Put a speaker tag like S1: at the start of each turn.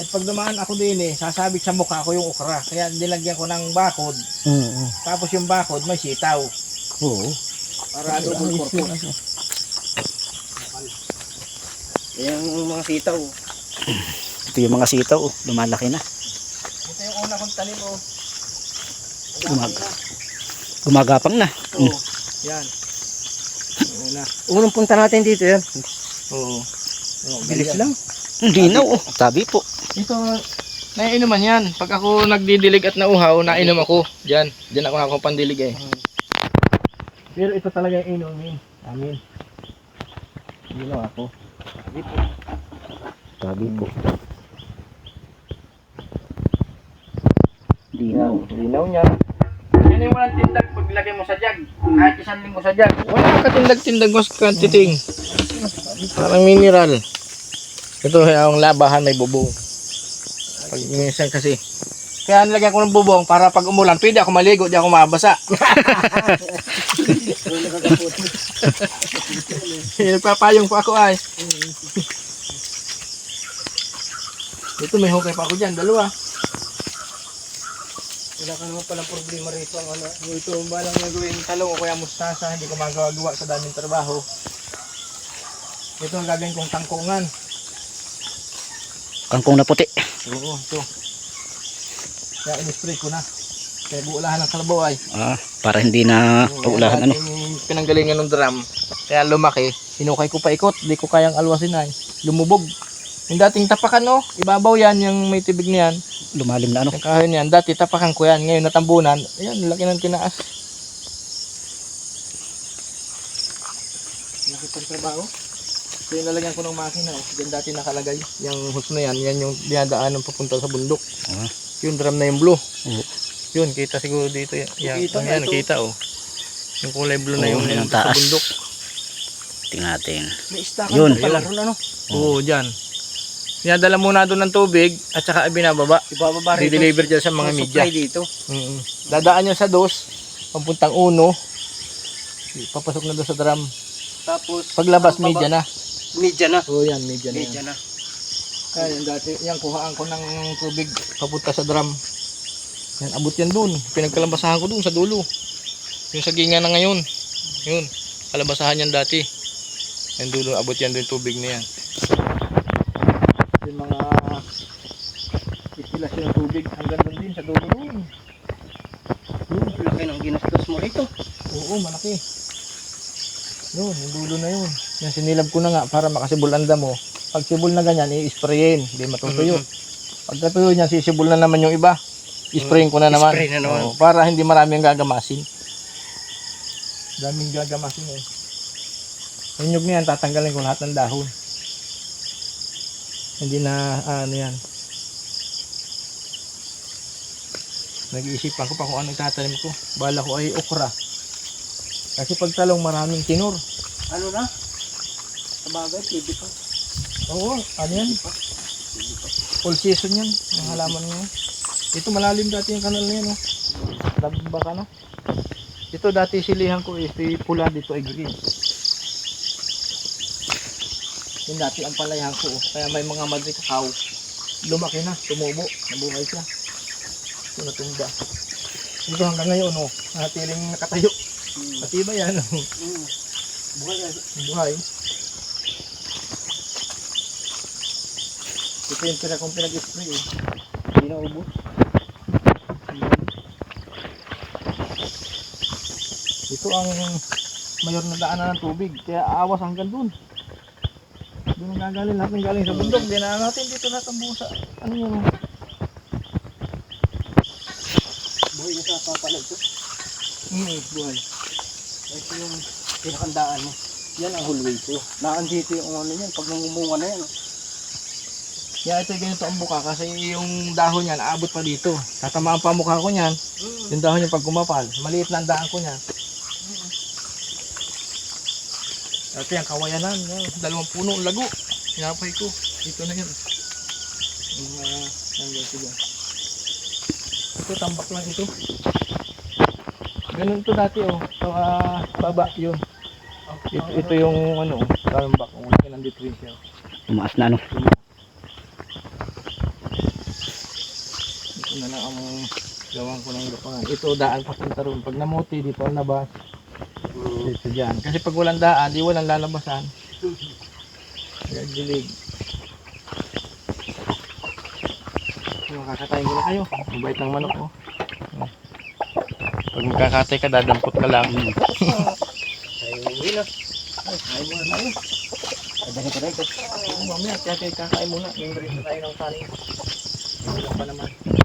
S1: At pag dumaan ako din eh, sasabit sa mukha ko yung okra. Kaya nilagyan ko ng bakod.
S2: Oo.
S1: Tapos yung bakod may sitaw.
S2: Oo.
S1: Para double purpose.
S3: Yung mga sitaw.
S2: Ito yung mga sitaw, oh, lumalaki na.
S1: Ito yung una kong tanim oh.
S2: Gumag gumagapang na.
S1: Oo.
S2: Mm.
S1: Yan. Yung una.
S3: Unang punta natin dito yan.
S1: Oo. Oo,
S3: Bilis
S1: ganyan.
S3: lang.
S2: Hindi na, oh. Tabi po.
S1: Ito, naiinuman yan. Pag ako nagdidilig at nauhaw, nainom ako. Diyan. Diyan ako ako pandilig eh. Pero ito talaga yung inumin. Amin. Ginawa ako.
S2: Tabi po. Dinaw.
S1: Linaw niya. Yan yung walang tindag paglagay mo sa jug. Kahit isang linggo sa jug. Wala ka tindag-tindag mas kantiting. Parang mineral. Ito ang labahan may bubong. Pag minsan kasi. Kaya nilagyan ko ng bubong para pag umulan, pwede ako maligo, di ako mabasa. Nagpapayong pa ako ay. Ito may hukay pa ako dyan, dalawa. Wala ka naman palang problema rito ang ano. Ito balang gagawin talong o kaya mustasa, hindi ko magawa-gawa sa daming trabaho. Ito ang gagawin kong tangkungan.
S2: Kangkong na puti.
S1: Oo, ito. Kaya in-spray ko na. Kaya buulahan ng kalabaw ay.
S2: Ah, para hindi na paulahan ano.
S1: Pinanggalingan ng drum. Kaya lumaki. Hinukay ko pa ikot. Hindi ko kayang alwasin ay. Lumubog. Yung dating tapakan no, ibabaw yan, yung may tibig niyan.
S2: Lumalim na ano.
S1: Yung kahoy niyan, dati tapakan ko yan. Ngayon natambunan. Ayan, laki ng tinaas. Laki pang trabaho. So yung lalagyan ko ng makina. Oh. Diyan dati nakalagay. Yung hose na yan, yan yung dinadaan ng papunta sa bundok.
S2: Ah.
S1: Yung drum na yung blue.
S2: Oo.
S1: Yun, kita siguro dito. Yan, yan,
S3: Kita
S1: yan,
S3: na ito.
S1: kita oh. Yung kulay blue na
S2: Oo,
S1: yung,
S2: yung
S1: yung sa
S2: taas.
S1: bundok.
S2: Tingnan natin.
S3: May istakan
S2: Yun.
S3: pa pala ron ano.
S1: Oo, dyan. Dinadala muna doon ng tubig at saka binababa.
S3: Ibababa rito.
S1: Di-deliver dyan sa mga media.
S3: supply dito.
S1: Mm. Dadaan nyo sa dos, papuntang uno, papasok na doon sa drum.
S3: Tapos
S1: Paglabas, media na.
S3: Media na.
S1: Oo, yan, media na.
S3: Media
S1: Yan.
S3: na.
S1: Kaya yan dati, yan, kuhaan ko ng tubig papunta sa drum. Yan, abot yan doon. Pinagkalabasahan ko doon sa dulo. Yung sa ginga na ngayon. Yun, kalabasahan yan dati. Yan dulo, abot yan doon yung tubig na yan. Yung mga istilasyon ng tubig hanggang doon din sa dulo doon.
S3: Laki ng ginastos mo rito.
S1: Oo, malaki. Yun, yung dulo na yun. Yan, sinilab ko na nga para makasibol ang damo. Pag sibol na ganyan, i-sprayin. Hindi matutuyo. Pag natuyo niya, sisibol na naman yung iba. I-sprayin ko na naman.
S3: I-spray na naman.
S1: Oo, para hindi marami ang gagamasin. Daming gagamasin eh. Yung nyug tatanggalin ko lahat ng dahon. Hindi na, ah, ano yan. Nag-iisipan ko pa kung ano itatanim ko. Bala ko ay okra. Kasi pag talong maraming tinor.
S3: Ano na? Sabagay, pwede pa.
S1: Oo, ano yan? Full season yan. Ang halaman niya. Ito malalim dati yung kanal na yan. Oh. Labba ka no? Ito dati silihan ko is eh, pula dito ay green. Yung dati ang palayahan ko. oh. Kaya may mga madri kakao. Lumaki na, tumubo, nabuhay siya. Ito natumba. Ito hanggang ngayon, oh, natiling nakatayo. Matibay yan. Oh.
S3: Mm. Buhay yan.
S1: Buhay. Ito yung pina kong pinag-spray eh. Hindi na ubos. Ito ang mayor na daanan ng tubig. Kaya awas hanggang dun. Doon ang gagaling ng galing sa bundok. Dinaan natin dito lahat ang busa. Ano yun?
S3: Buhay na sa papala ito.
S1: Hmm, buhay.
S3: Ito yung pinakandaan mo. Yan ang hulway ko. Naandito yung ano yan. Pag nangumunga na yan.
S1: Kaya ito ganito ang buka kasi yung dahon niyan aabot pa dito. Tatamaan pa mukha ko niyan. Yung dahon niya pag kumapal, maliit na ang daan ko niyan. Ito yung kawayanan, yan. dalawang puno ang lago. Hinapay ko. Dito na yun. Yung nandun ko dyan. Ito, tambak lang ito. Ganun to dati oh. Sa ah, baba yun. Ito, ito yung ano, tambak. Ang laki ng difference yan.
S2: Tumaas na ano.
S1: Yan ang among gawang ko ng lupangan. Ito daan papunta ron. Pag namuti, di pa nabas. Dito dyan. Kasi pag walang daan, di walang lalabasan. Yung kakatay ko na kayo. Mabait ng manok oh. Pag magkakatay ka, dadampot ka lang.
S3: Ay, uwi na.
S1: Ay, kain muna tayo.
S3: Kadali ka rin.
S1: Mamaya, kaya kakain muna. May rin tayo ng kanin. Hindi pa naman.